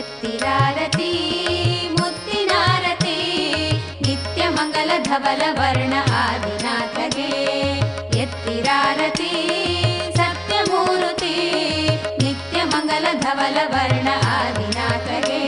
ఎత్తిరారతి ముత్తినారతి నిత్యమంగళ ధవల వర్ణ ఆదినాథగే ఎత్తిరారతి సత్యమూర్తి నిత్యమంగళ ధవల వర్ణ ఆదినాథగే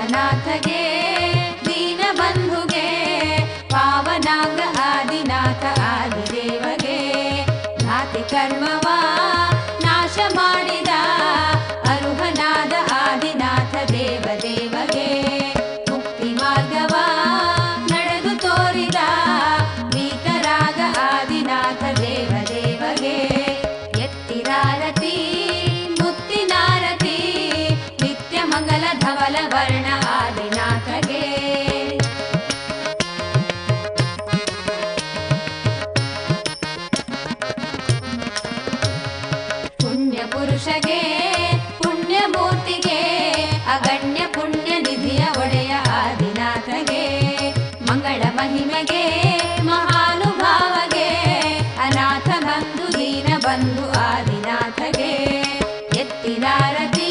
ಅನಾಥನಾಥಗೆ ದೀನಬಂಧುಗೆ ಪಾವನಾಂಗ ಆದಿನಾಥ ಆದಿದೇವಗೆ ಜಾತಿ ಕರ್ಮವ ಪುರುಷಗೆ, ಪುಣ್ಯಮೂರ್ತಿಗೆ, ಅಗಣ್ಯ ಪುಣ್ಯ ನಿಧಿಯ ಒಡೆಯ ಆದಿನಾಥಗೆ, ಮಂಗಳ ಮಹಿಮೆಗೆ, ಮಹಾನುಭಾವಗೆ, ಅನಾಥ ಬಂಧು, ದೀನ ಬಂಧು ಆದಿನಾಥಗೆ. ಎತ್ತಿನಾರತಿ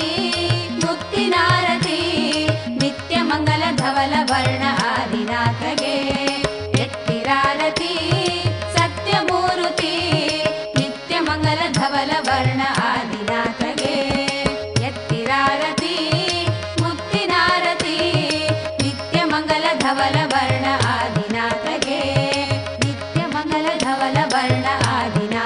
ಮುತ್ತಿನಾರತಿ ನಿತ್ಯ ಮಂಗಲ ಧವಲ ವರ್ಣ ಆದಿನಾಥಗೆ. धवल वर्ण आदिनाथे नित्यमङ्गल धवल वर्ण आदिना